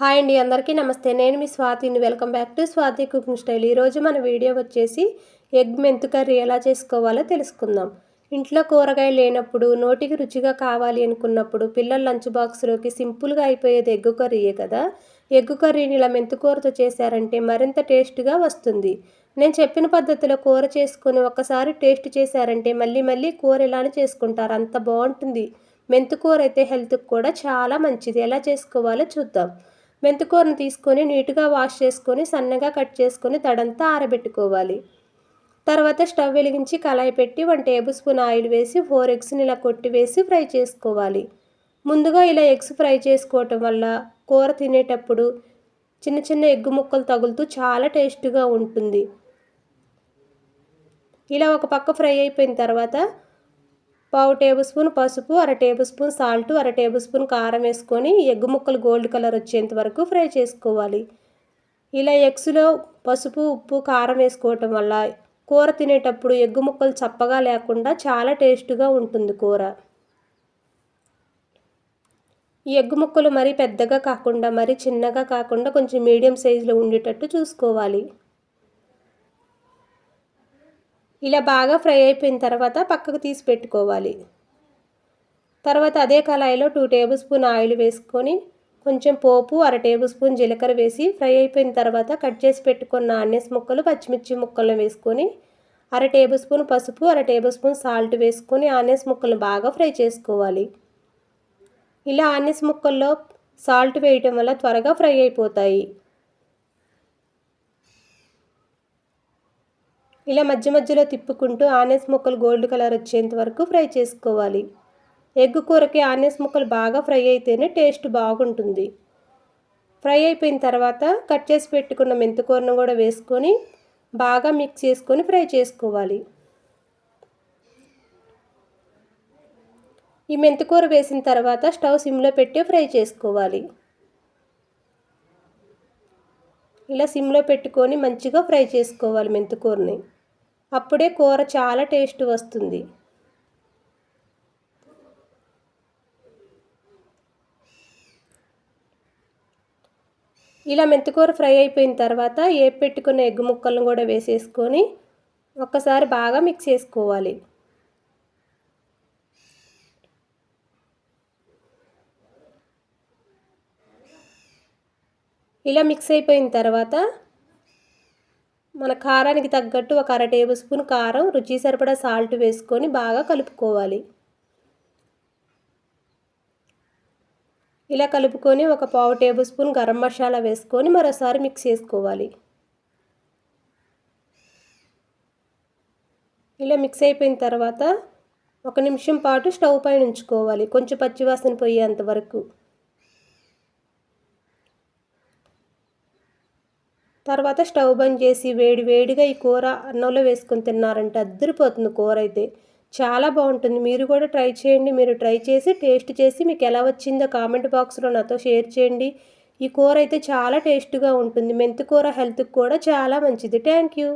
Hi అండి అందరికీ నమస్తే. నేను మీ స్వాతిని welcome back to Swathi cooking style. ఈరోజు మన వీడియో వచ్చేసి ఎగ్ మెంతు కర్రీ ఎలా చేసుకోవాలో తెలుసుకుందాం. ఇంట్లో కూరగాయలు లేనప్పుడు నోటికి రుచిగా కావాలి అనుకున్నప్పుడు పిల్లల లంచ్ బాక్స్లోకి సింపుల్గా అయిపోయేది ఎగ్గు కర్రీయే కదా? ఎగ్గు కర్రీని ఇలా మెంతుకూరతో చేశారంటే మరింత టేస్ట్గా వస్తుంది. నేను చెప్పిన పద్ధతిలో కూర చేసుకొని ఒక్కసారి టేస్ట్ చేశారంటే మళ్ళీ మళ్ళీ కూర ఇలానే చేసుకుంటారు. అంత బాగుంటుంది. మెంతుకూర అయితే హెల్త్కి కూడా చాలా మంచిది. ఎలా చేసుకోవాలో చూద్దాం. మెంతికూరను తీసుకొని నీట్గా వాష్ చేసుకొని సన్నగా కట్ చేసుకొని తడంతా ఆరబెట్టుకోవాలి. తర్వాత స్టవ్ వెలిగించి కళాయి పెట్టి వన్ టేబుల్ స్పూన్ ఆయిల్ వేసి ఫోర్ ఎగ్స్ని ఇలా కొట్టి వేసి ఫ్రై చేసుకోవాలి. ముందుగా ఇలా ఎగ్స్ ఫ్రై చేసుకోవటం వల్ల కూర తినేటప్పుడు చిన్న చిన్న ఎగ్గు ముక్కలు తగులుతూ చాలా టేస్ట్గా ఉంటుంది. ఇలా ఒక పక్క ఫ్రై అయిపోయిన తర్వాత పావు టేబుల్ స్పూన్ పసుపు అర టేబుల్ స్పూన్ సాల్ట్ అర టేబుల్ స్పూన్ కారం వేసుకొని ఎగ్ ముక్కలు గోల్డ్ కలర్ వచ్చేంత వరకు ఫ్రై చేసుకోవాలి. ఇలా ఎగ్స్లో పసుపు ఉప్పు కారం వేసుకోవటం వల్ల కూర తినేటప్పుడు ఎగ్గు ముక్కలు చప్పగా లేకుండా చాలా టేస్ట్గా ఉంటుంది కూర. ఈ ఎగ్గు ముక్కలు మరీ పెద్దగా కాకుండా మరీ చిన్నగా కాకుండా కొంచెం మీడియం సైజులో ఉండేటట్టు చూసుకోవాలి. ఇలా బాగా ఫ్రై అయిపోయిన తర్వాత పక్కకు తీసి పెట్టుకోవాలి. తర్వాత అదే కళాయిలో టూ టేబుల్ స్పూన్ ఆయిల్ వేసుకొని కొంచెం పోపు అర టేబుల్ స్పూన్ జీలకర్ర వేసి ఫ్రై అయిపోయిన తర్వాత కట్ చేసి పెట్టుకున్న ఆనియన్స్ ముక్కలు పచ్చిమిర్చి ముక్కలను వేసుకొని అర టేబుల్ స్పూన్ పసుపు అర టేబుల్ స్పూన్ సాల్ట్ వేసుకొని ఆనియన్స్ ముక్కలను బాగా ఫ్రై చేసుకోవాలి. ఇలా ఆనియన్స్ ముక్కల్లో సాల్ట్ వేయటం వల్ల త్వరగా ఫ్రై అయిపోతాయి. ఇలా మధ్య మధ్యలో తిప్పుకుంటూ ఆనియన్స్ ముక్కలు గోల్డ్ కలర్ వచ్చేంత వరకు ఫ్రై చేసుకోవాలి. ఎగ్ కూరకి ఆనియన్స్ ముక్కలు బాగా ఫ్రై అయితేనే టేస్ట్ బాగుంటుంది. ఫ్రై అయిపోయిన తర్వాత కట్ చేసి పెట్టుకున్న మెంతికూరను కూడా వేసుకొని బాగా మిక్స్ చేసుకొని ఫ్రై చేసుకోవాలి. ఈ మెంతికూర వేసిన తర్వాత స్టవ్ సిమ్లో పెట్టి ఫ్రై చేసుకోవాలి. ఇలా సిమ్లో పెట్టుకొని మంచిగా ఫ్రై చేసుకోవాలి మెంతికూరని అప్పుడే కూర చాలా టేస్ట్ వస్తుంది. ఇలా మెంతికూర ఫ్రై అయిపోయిన తర్వాత ఏ పెట్టుకున్న ఎగ్గు ముక్కలను కూడా వేసేసుకొని ఒక్కసారి బాగా మిక్స్ చేసుకోవాలి. ఇలా మిక్స్ అయిపోయిన తర్వాత మన కారానికి తగ్గట్టు ఒక అర టేబుల్ స్పూన్ కారం రుచి సరిపడా సాల్ట్ వేసుకొని బాగా కలుపుకోవాలి. ఇలా కలుపుకొని ఒక పావు టేబుల్ స్పూన్ గరం మసాలా వేసుకొని మరోసారి మిక్స్ చేసుకోవాలి. ఇలా మిక్స్ అయిపోయిన తర్వాత ఒక నిమిషం పాటు స్టవ్ పైన ఉంచుకోవాలి కొంచెం పచ్చివాసన పోయేంత వరకు. తర్వాత స్టవ్ బంద్ చేసి వేడి వేడిగా ఈ కూర అన్నంలో వేసుకొని తిన్నారంటే అద్దరిపోతుంది కూర అయితే. చాలా బాగుంటుంది. మీరు కూడా ట్రై చేయండి. మీరు ట్రై చేసి టేస్ట్ చేసి మీకు ఎలా వచ్చిందో కామెంట్ బాక్స్లో నాతో షేర్ చేయండి. ఈ కూర అయితే చాలా టేస్ట్గా ఉంటుంది. మెంతి కూర హెల్త్కి కూడా చాలా మంచిది. Thank you.